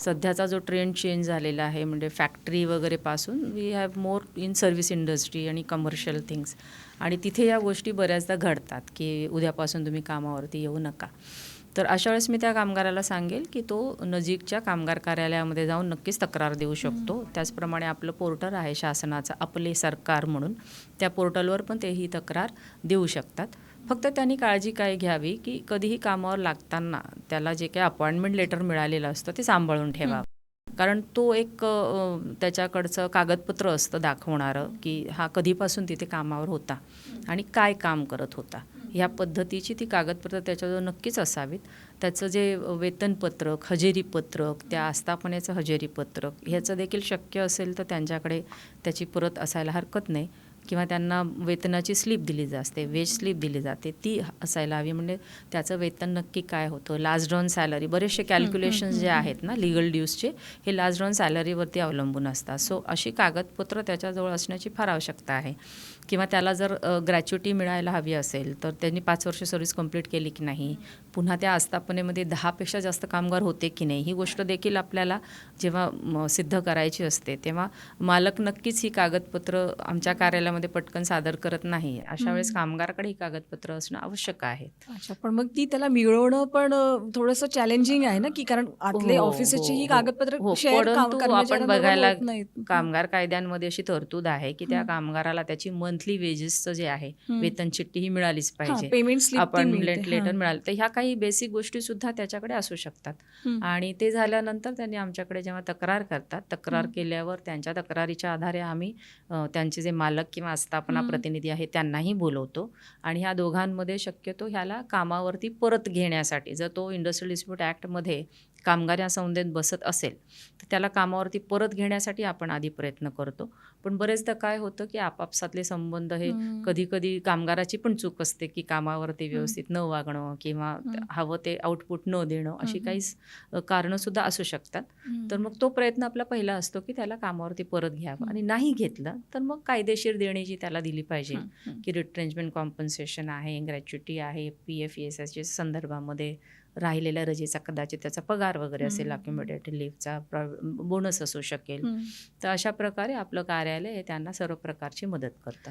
सध्याचा जो trend change झालेला आहे म्हणजे factory वगैरेपासून we have more in service industry आणि कमर्शियल थिंग्स आणि तिथे या गोष्टी बऱ्याचदा घडतात की उद्यापासून तुम्ही कामावरती येऊ नका. तर अशा वेळेस मी त्या कामगाराला सांगेल की तो नजीकच्या कामगार कार्यालयामध्ये जाऊन नक्कीच तक्रार देऊ शकतो. त्याचप्रमाणे आपलं पोर्टल आहे शासनाचं आपले सरकार म्हणून. त्या पोर्टलवर पण ते ही तक्रार देऊ शकतात. फक्त त्यांनी काळजी काय घ्यावी की कधीही कामावर लागताना त्याला जे काही अपॉइंटमेंट लेटर मिळालेलं असतं ते सांभाळून ठेवावं कारण तो एक त्याच्याकडचं कागदपत्र असतं दाखवणारं की हा कधीपासून तिथे कामावर होता आणि काय काम करत होता. ह्या पद्धतीची ती कागदपत्र त्याच्याजवळ नक्कीच असावीत. त्याचं जे वेतनपत्रक हजेरीपत्रक त्या आस्थापनेचं हजेरीपत्रक ह्याचं देखील शक्य असेल तर त्यांच्याकडे त्याची परत असायला हरकत नाही. किंवा त्यांना वेतनाची स्लिप दिली जाते वेज स्लिप दिली जाते ती असायला हवी. म्हणजे त्याचं वेतन नक्की काय होतं? लास्ट ऑन सॅलरी बरेचसे कॅल्क्युलेशन्स जे आहेत ना लिगल ड्यूजचे हे लास्ट ऑन सॅलरीवरती अवलंबून असतात. सो अशी कागदपत्र त्याच्याजवळ असण्याची फार आवश्यकता आहे. किंवा त्याला जर ग्रॅच्युटी मिळायला हवी असेल तर त्यांनी पाच वर्ष सर्व्हिस कंप्लीट केली की नाही? पुन्हा त्या आस्थापनेमध्ये दहापेक्षा जास्त कामगार होते की नाही? ही गोष्ट देखील आपल्याला जेव्हा सिद्ध करायची असते तेव्हा मालक नक्कीच ही कागदपत्र आमच्या कार्यालयामध्ये पटकन सादर करत नाही अशा वेळेस कामगाराकडे ही कागदपत्र असणं आवश्यक आहे अच्छा पण मग ती त्याला मिळवणं पण थोडंसं चॅलेंजिंग आहे ना की कारण आतले हो, ऑफिसची ही हो, कागदपत्र हो. शेअर परंतु आपण बघायला कामगार कायद्यांमध्ये अशी तरतूद आहे की त्या हं. कामगाराला त्याची मंथली वेजेसचं जे आहे हं. वेतन चिठ्ठी ही मिळालीच पाहिजे पेमेंट अपॉइंटमेंट लेटर मिळालं तर ह्या काही बेसिक गोष्टी सुद्धा त्याच्याकडे असू शकतात हं. आणि ते झाल्यानंतर त्यांनी आमच्याकडे जेव्हा तक्रार करतात तक्रार हं. केल्यावर त्यांच्या तक्रारीच्या आधारे आम्ही त्यांचे जे मालक किंवा आस्थापना. प्रतिनिधी आहे त्यांनाही बोलवतो आणि ह्या दोघांमध्ये शक्यतो ह्याला कामावरती परत घेण्यासाठी जर तो इंडस्ट्रियल डिस्प्यूट ॲक्टमध्ये कामगार या संस्थेत बसत असेल तर त्याला कामावरती परत घेण्यासाठी आपण आधी प्रयत्न करतो पण बरेचदा काय होतं की आपापसातले संबंध हे कधी कधी कामगाराची पण चूक असते की कामावरती व्यवस्थित न वागणं किंवा. हवं ते आउटपुट न देणं अशी. काही स- कारणं सुद्धा असू शकतात तर मग तो प्रयत्न आपला पहिला असतो की त्याला कामावरती परत घ्यावं. आणि नाही घेतलं तर मग कायदेशीर देणी जी त्याला दिली पाहिजे की रिट्रेंचमेंट कॉम्पन्सेशन आहे ग्रॅच्युटी आहे पी एफ एस एसच्या संदर्भामध्ये राहिलेल्या रजेचा कदाचित त्याचा पगार वगैरे असेल हं. अक्युमिडेट लिव्हचा बोनस असू शकेल. तर अशा प्रकारे आपलं कार्यालय हे त्यांना सर्व प्रकारची मदत करतं.